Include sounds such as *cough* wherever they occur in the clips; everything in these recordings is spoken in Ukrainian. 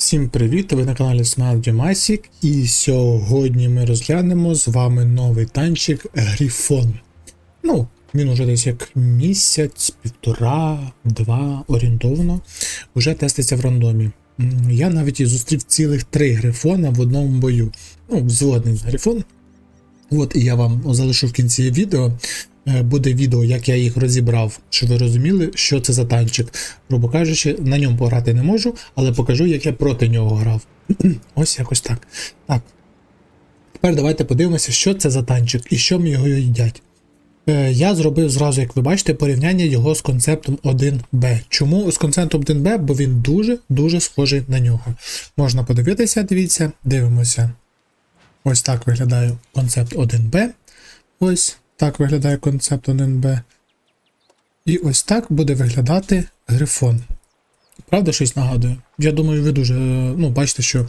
Всім привіт! Ви на каналі Smile Gemasic і сьогодні ми розглянемо з вами новий танчик Грифон. Ну, він уже десь як місяць, півтора, два орієнтовно вже теститься в рандомі. Я навіть і зустрів цілих три грифона в одному бою. Ну, взводний грифон. От і я вам залишу в кінці відео. Е, Буде відео, як я їх розібрав, щоб ви розуміли, що це за танчик. Грубо кажучи, на ньому пограти не можу, але покажу, як я проти нього грав. *clears throat* Ось якось так. Так. Тепер давайте подивимося, що це за танчик і що ми його їдять. Е, Я зробив зразу, як ви бачите, порівняння його з концептом 1Б. Чому з концептом 1Б? Бо він дуже-дуже схожий на нього. Можна подивитися, дивіться, дивимося. Ось так виглядає концепт 1Б. Ось так виглядає концепт 1Б. І ось так буде виглядати грифон. Правда, щось нагадує? Я думаю, ви дуже ну, бачите, що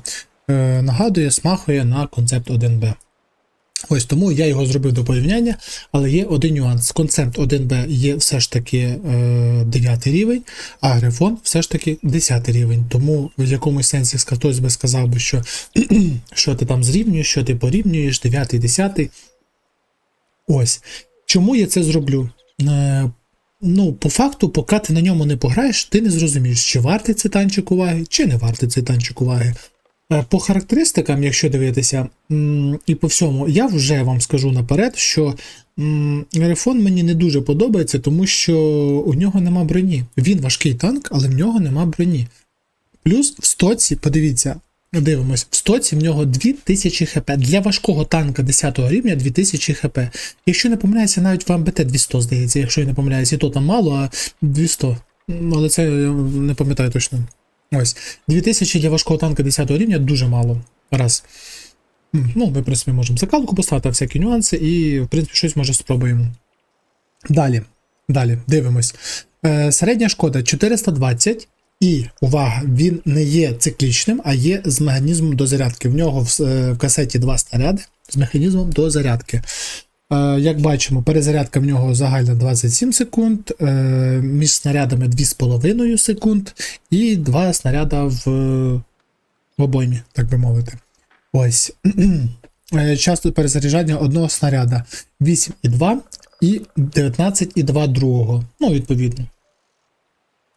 е, нагадує, смахує на концепт 1Б. Ось тому я його зробив до порівняння, але є один нюанс. Концепт 1Б є все ж таки е, 9 рівень, а грифон все ж таки 10 рівень. Тому в якомусь сенсі хтось би сказав би, що, *clears throat* що ти там зрівнюєш, що ти порівнюєш, 9, 10. Ось. Чому я це зроблю? Е, ну, по факту, поки ти на ньому не пограєш, ти не зрозумієш, чи вартий цей танчик уваги, чи не вартий цей танчик уваги. Е, По характеристикам, якщо дивитися, і по всьому, я вже вам скажу наперед, що м, Грифон мені не дуже подобається, тому що у нього нема броні. Він важкий танк, але в нього нема броні. Плюс в стоці, подивіться, дивимось, в стоці в нього 2000 хп. Для важкого танка 10 рівня 2000 хп. Якщо не помиляюся, навіть в АМБТ 200, здається, якщо я не помиляюся, і то там мало, а 200. Але це я не пам'ятаю точно. Ось. 2000 для важкого танка 10 рівня дуже мало. Раз. Ну, ми, в принципі, можемо закалку поставити, всякі нюанси, і, в принципі, щось може спробуємо. Далі. Далі, дивимось. Е, середня шкода 420. І увага, він не є циклічним, а є з механізмом до зарядки. В нього в, е, в касеті два снаряди з механізмом до зарядки. Е, як бачимо, перезарядка в нього загальна 27 секунд, е, між снарядами 2,5 секунд, і два снаряда в, обоймі, так би мовити. Ось. *clears throat* Часто перезаряджання одного снаряда 8,2 і 19,2 другого. Ну, відповідно.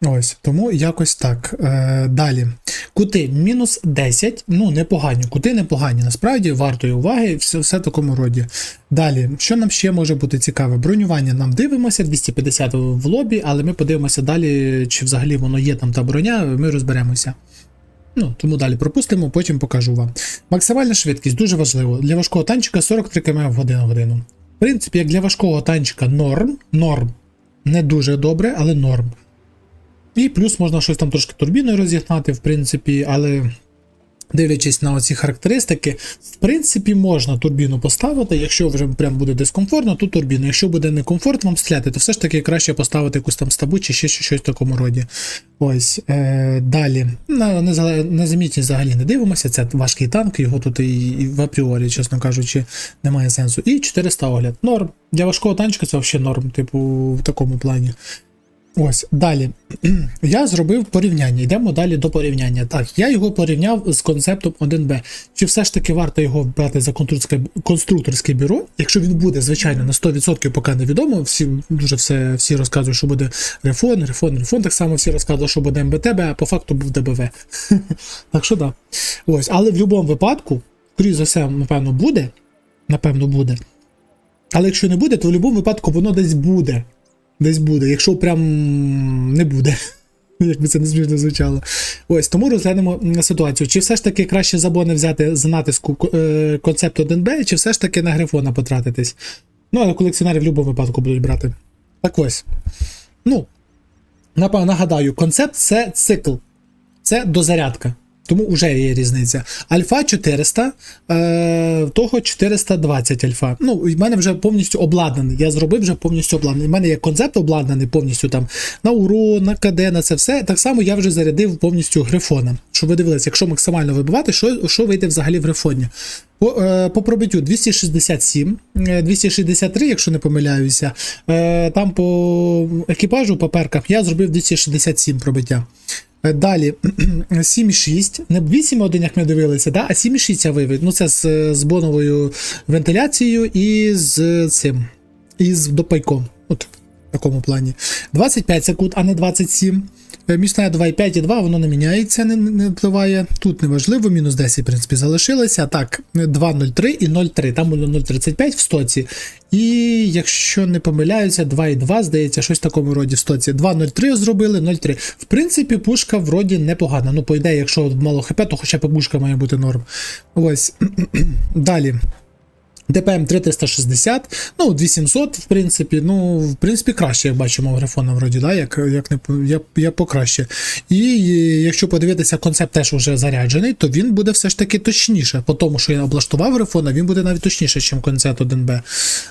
Ось, тому якось так. Е, далі. Кути мінус 10. Ну, непогані. Кути непогані. Насправді вартої уваги, все, все в такому роді. Далі, що нам ще може бути цікаве? Бронювання нам дивимося, 250 в лобі, але ми подивимося далі, чи взагалі воно є там та броня, ми розберемося. Ну, тому далі пропустимо, потім покажу вам. Максимальна швидкість дуже важливо. Для важкого танчика 43 км в годину В годину. В принципі, як для важкого танчика норм, норм. Не дуже добре, але норм. І плюс можна щось там трошки турбіною розігнати, в принципі, але дивлячись на оці характеристики, в принципі, можна турбіну поставити. Якщо вже прям буде дискомфортно, то турбіну. Якщо буде некомфортно вам стріляти, то все ж таки краще поставити якусь там стабу чи ще щось в такому роді. Ось. Е, далі. На незамітність взагалі не дивимося. Це важкий танк, його тут і, і в апріорі, чесно кажучи, немає сенсу. І 400 огляд. Норм. Для важкого танчика це взагалі норм, типу, в такому плані. Ось далі. *clears throat* Я зробив порівняння. Йдемо далі до порівняння. Так, я його порівняв з концептом 1Б. Чи все ж таки варто його брати за конструкторське, бюро? Якщо він буде, звичайно, на 100% поки невідомо. Всі дуже все всі розказують, що буде рефон, рефон, рефон. Так само всі розказують, що буде МБТБ, а по факту був ДБВ. *laughs* так що да. Ось, але в будь-якому випадку, скоріш за все, напевно, буде. Напевно, буде. Але якщо не буде, то в будь-якому випадку воно десь буде. Десь буде, якщо прям не буде. *laughs* Як би це не смішно звучало. Ось, тому розглянемо ситуацію. Чи все ж таки краще забони взяти з натиску е, концепт 1Б, чи все ж таки на грифона потратитись? Ну, але колекціонери в будь-якому випадку будуть брати. Так ось. Ну, нагадаю, концепт це цикл, це дозарядка. Тому вже є різниця. Альфа 400, е, того 420 альфа. Ну, в мене вже повністю обладнаний. Я зробив вже повністю обладнаний. У мене є концепт обладнаний повністю там на урон, на КД, на це все. Так само я вже зарядив повністю грифона. Щоб ви дивилися, якщо максимально вибивати, що, що вийде взагалі в грифоні. По, е, по пробиттю 267, е, 263, якщо не помиляюся. Е, там по екіпажу, по перках, я зробив 267 пробиття. Е, Далі *clears throat* 7,6, не 8,1, як ми дивилися, да? а 7,6 я вивів. Ну це з, з боновою вентиляцією і з цим. І з допайком. От такому плані. 25 секунд, а не 27. Е, Мічна 2,5 і 2, воно не міняється, не, не впливає. Тут неважливо, мінус 10, в принципі, залишилося. Так, 2,03 і 0,3. Там було 0,35 в стоці. І якщо не помиляюся, 2,2, здається, щось в такому роді в стоці. 2,03 зробили, 0,3. В принципі, пушка вроді непогана. Ну, по ідеї, якщо мало хп, то хоча б пушка має бути норм. Ось. *clears throat* Далі. ДПМ 3360, ну 2700, в принципі, ну, в принципі, краще, як бачимо у грифона, вроді, да, як, як не по- я, я покраще. І якщо подивитися, концепт теж вже заряджений, то він буде все ж таки точніше. По тому, що я облаштував грифона, він буде навіть точніше, ніж концепт 1Б.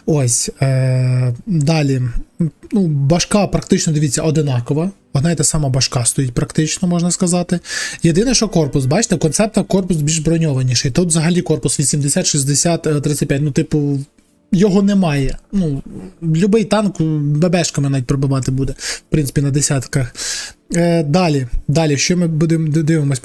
Ось. Е, далі. Ну, башка практично, дивіться, одинакова. Одна і та сама башка стоїть практично, можна сказати. Єдине, що корпус, бачите, концепта корпус більш броньованіший. Тут взагалі корпус 80, 60, е, 35. Ну, типу, його немає. Ну, любий танк ББшками навіть пробивати буде, в принципі, на десятках. Е, далі, далі, що ми будемо дивимось,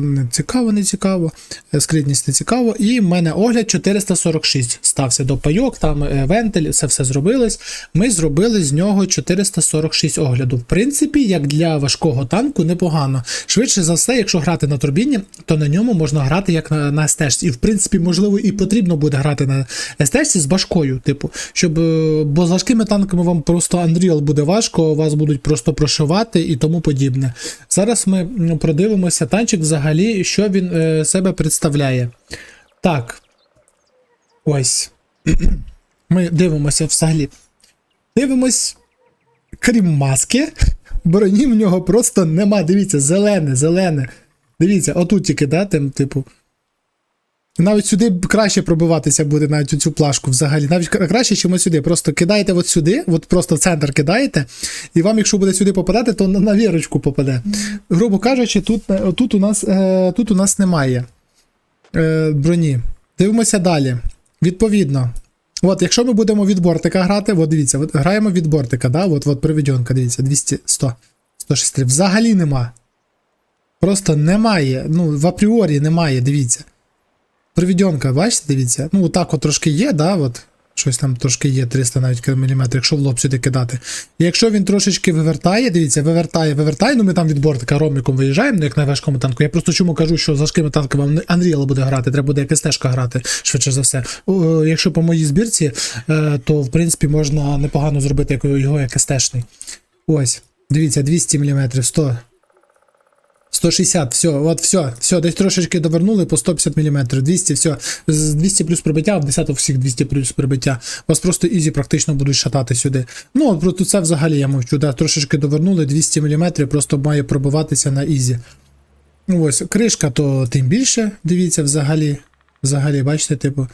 не цікаво, не цікаво, е, скритність не цікаво. І в мене огляд 446 стався до пайок, там е, вентиль, це все зробилось. Ми зробили з нього 446 огляду. В принципі, як для важкого танку, непогано. Швидше за все, якщо грати на турбіні, то на ньому можна грати як на, на СТ. І в принципі, можливо, і потрібно буде грати на СТ з башкою, типу, щоб. е, Бо з важкими танками вам просто Unreal буде важко, вас будуть просто прошивати і тому подібне. Зараз ми продивимося танчик взагалі, що він е, себе представляє. Так. Ось. *clears throat* Ми дивимося взагалі. Дивимось. Крім маски, *laughs* броні в нього просто нема. Дивіться, зелене, зелене. Дивіться, отут тільки, да, тим, типу. Навіть сюди краще пробиватися буде навіть у цю плашку взагалі. Навіть кра- краще, ніж сюди. Просто кидаєте от сюди, от просто в центр кидаєте, і вам, якщо буде сюди попадати, то на, на вірочку попаде. Грубо кажучи, тут, е, тут, у, нас, е, тут у нас немає е, броні. Дивимося далі. Відповідно. От, якщо ми будемо від бортика грати, от дивіться, от граємо від бортика, да? от, от приведенка, дивіться, 200, 100, 106. Взагалі нема. Просто немає. Ну, в апріорі немає, дивіться. Приведенка, бачите, дивіться. Ну, отак от трошки є, да, от. Щось там трошки є 300 навіть мм, якщо в лоб сюди кидати. І якщо він трошечки вивертає, дивіться, вивертає, вивертає, ну ми там від бортика роміком виїжджаємо, ну, як на важкому танку. Я просто чому кажу, що з важкими танками вам Unreal буде грати, треба буде якась стежка грати, швидше за все. О, Якщо по моїй збірці, е, то в принципі можна непогано зробити його як стежний. Ось, дивіться, 200 мм, 100. 160, все, от все, все, десь трошечки довернули по 150 мм, 200, все, 200 плюс прибиття, в 10 всіх 200 плюс прибиття. Вас просто ізі практично будуть шатати сюди. Ну, от про це взагалі я мовчу, да, трошечки довернули, 200 мм просто має пробиватися на ізі. Ну ось, кришка, то тим більше, дивіться, взагалі, взагалі, бачите, типу,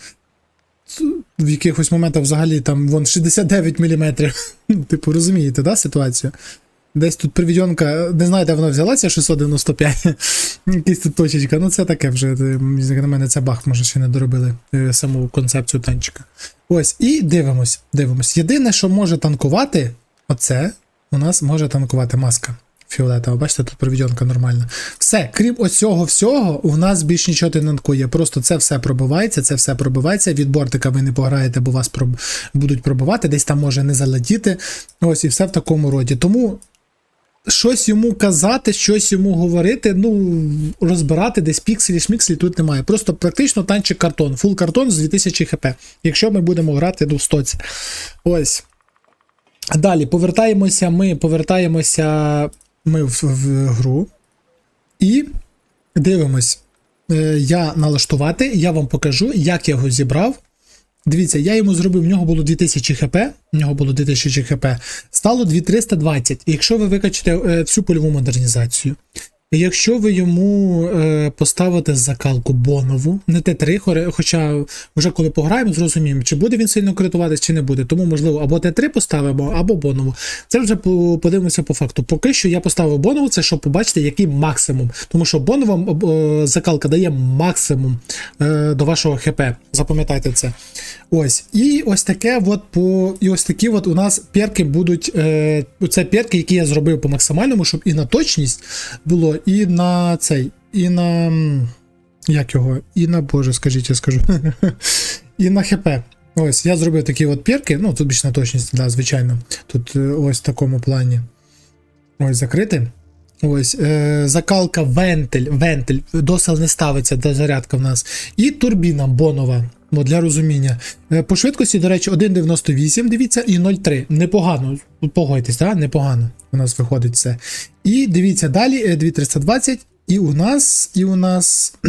в якихось моментах взагалі там вон 69 мм. *laughs* Типу, розумієте, да, ситуацію? Десь тут приведенка, не знаю, де вона взялася, 695. *laughs* Якась тут точечка. Ну це таке вже. е, На мене це бах, може, ще не доробили е, саму концепцію танчика. Ось, і дивимось, дивимось. Єдине, що може танкувати, оце у нас може танкувати маска. Фіолетова, бачите, тут проведенка нормальна. Все, крім оцього всього, у нас більш нічого не танкує. Просто це все пробивається, це все пробивається. Від бортика ви не пограєте, бо вас проб... будуть пробивати, десь там може не залетіти. Ось і все в такому роді. Тому щось йому казати, щось йому говорити, ну, розбирати десь пікселі, шмікселі тут немає. Просто практично танчик картон, фул картон з 2000 хп, якщо ми будемо грати до 100. Ось. Далі повертаємося, ми повертаємося ми в, в гру і дивимось. Е, я налаштувати, я вам покажу, як я його зібрав. Дивіться, я йому зробив, в нього було 2000 хп, в нього було 2000 хп, стало 2320. І якщо ви викачите е, всю польову модернізацію, Якщо ви йому е, поставите закалку бонову, не Т3, хоча вже коли пограємо, зрозуміємо, чи буде він сильно критуватись, чи не буде. Тому, можливо, або Т3 поставимо, або бонову. Це вже подивимося по факту. Поки що я поставив бонову, це щоб побачити, який максимум. Тому що бонова е, закалка дає максимум е, до вашого ХП. Запам'ятайте це. Ось. І ось таке, от по. І ось такі от у нас перки будуть. Це перки, які я зробив по максимальному, щоб і на точність було, і на цей, і на. Як його? І на Боже, скажіть, я скажу. *laughs* і на ХП. Ось, я зробив такі от перки, ну тут більш на точність, да, звичайно. Тут е, ось в такому плані. Ось закрити. Ось, е, закалка вентиль, вентиль, досил не ставиться, де зарядка в нас. І турбіна бонова. Ну, для розуміння. Е, По швидкості, до речі, 1,98, дивіться, і 0,3. Непогано. Погодьтесь, так? Непогано у нас виходить це. І дивіться далі, е, 2320. І у нас, і у нас. *clears throat*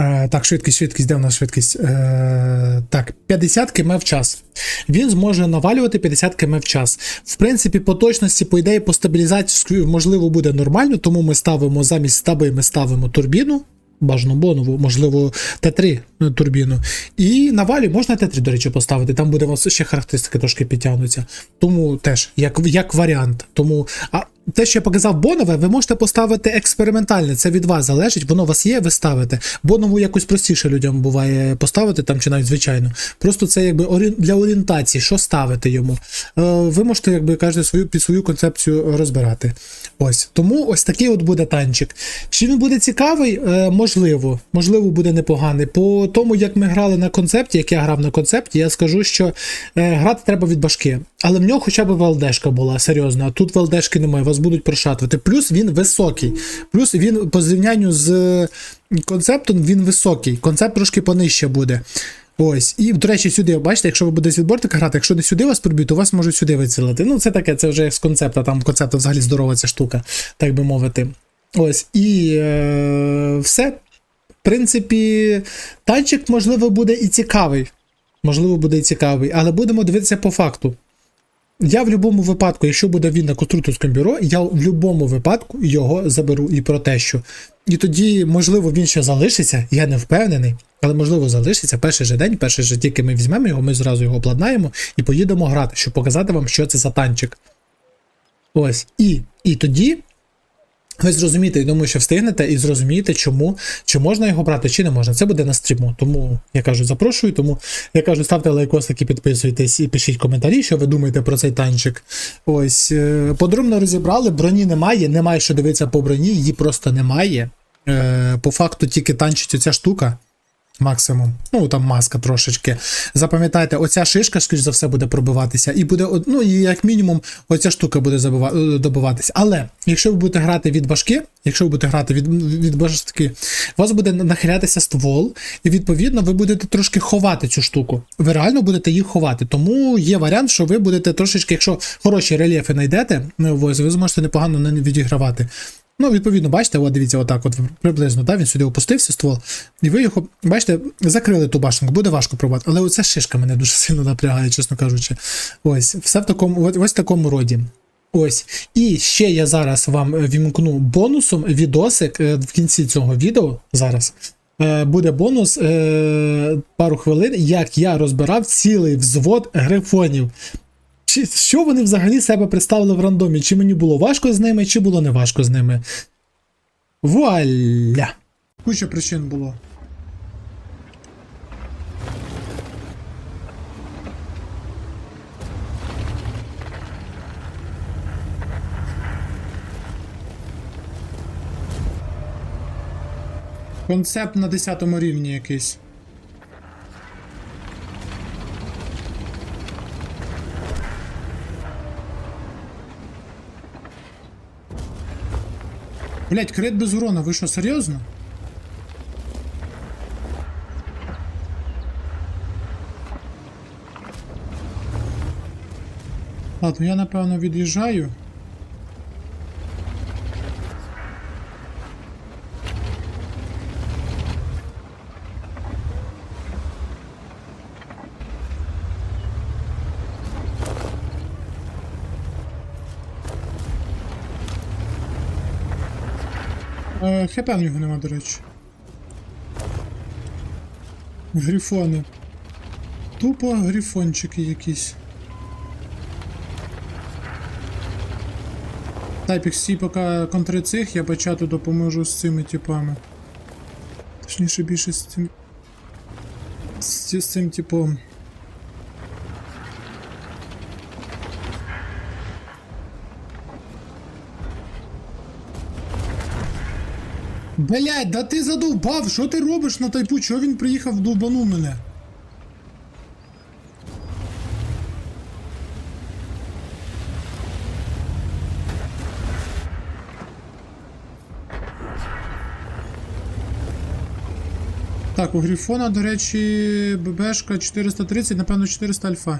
Е, Так, швидкість, швидкість, де в нас швидкість? Е, так, 50 км в час. Він зможе навалювати 50 км в час. В принципі, по точності, по ідеї, по стабілізації, можливо, буде нормально, тому ми ставимо замість стаби, ми ставимо турбіну. Бажано бонову, можливо, Т3 турбіну. І на валі можна Т3, до речі, поставити. Там буде у вас ще характеристики трошки підтягнуться. Тому теж, як, як варіант. Тому, а те, що я показав бонове, ви можете поставити експериментальне, це від вас залежить, воно у вас є, ви ставите. Бонову якось простіше людям буває поставити, там чи навіть звичайно. Просто це якби для орієнтації, що ставити йому. Е, ви можете, якби кажете, свою під свою концепцію розбирати. Ось. Тому ось такий от буде танчик. Чи він буде цікавий? Е, можливо, можливо, буде непоганий. По тому, як ми грали на концепті, як я грав на концепті, я скажу, що е, грати треба від башки. Але в нього хоча б ВЛДшка була серйозна. А тут ВЛДшки немає, вас будуть прошатувати. Плюс він високий. Плюс він по зрівнянню з концептом він високий. Концепт трошки понижче буде. Ось, і до речі, сюди, бачите, якщо ви будете від бортика грати, якщо не сюди вас проб'ють, то вас можуть сюди вицілити. Ну, це таке, це вже як з концепта, там концепта взагалі здорова ця штука, так би мовити. Ось, і е, все. В принципі, танчик, можливо, буде і цікавий. Можливо, буде і цікавий, але будемо дивитися по факту. Я в будь-якому випадку, якщо буде він на конструкторському бюро, я в будь-якому випадку його заберу і протещу. І тоді, можливо, він ще залишиться, я не впевнений, але можливо залишиться перший же день, перший же тільки ми візьмемо його, ми зразу його обладнаємо і поїдемо грати, щоб показати вам, що це за танчик. Ось. І, і тоді ви зрозумієте, я думаю, що встигнете і зрозумієте, чому, чи можна його брати, чи не можна. Це буде на стріму. Тому я кажу, запрошую. Тому я кажу, ставте лайкосики, підписуйтесь і пишіть коментарі, що ви думаєте про цей танчик. Ось е, подробно розібрали. Броні немає, немає що дивитися по броні, її просто немає. Е, По факту тільки танчить оця штука. Максимум. Ну, там маска трошечки. Запам'ятайте, оця шишка, скоріш за все, буде пробиватися, і буде, ну, і як мінімум, оця штука буде добиватися. Але якщо ви будете грати від башки, якщо ви будете грати від, від башки, у вас буде нахилятися ствол, і відповідно ви будете трошки ховати цю штуку. Ви реально будете їх ховати. Тому є варіант, що ви будете трошечки, якщо хороші рельєфи знайдете, ну, ось, ви зможете непогано на відігравати. Ну, відповідно, бачите, от дивіться, отак, от приблизно, да, він сюди опустився ствол, і ви його, бачите, закрили ту башенку, буде важко пробувати. Але оця шишка мене дуже сильно напрягає, чесно кажучи. Ось, все в такому, ось, в такому роді. Ось. І ще я зараз вам вімкну бонусом відосик е, в кінці цього відео. Зараз. е, Буде бонус е, пару хвилин, як я розбирав цілий взвод грифонів. Чи, що вони взагалі себе представили в рандомі? Чи мені було важко з ними, чи було не важко з ними? Вуаля! Куча причин було. Концепт на 10 рівні якийсь. Блять, крит без урона, ви що, серйозно? Ладно, я напевно від'їжджаю. Е, хп в нього нема, до речі. Грифони. Тупо грифончики якісь. Тайпік, стій поки контри цих, я почату допоможу з цими типами. Точніше більше з цим. З, з цим типом. Блять, да ти задовбав, що ти робиш на тайпу? Чого він приїхав довбанув мене? Так, у Грифона, до речі, ББшка 430, напевно, 400 альфа.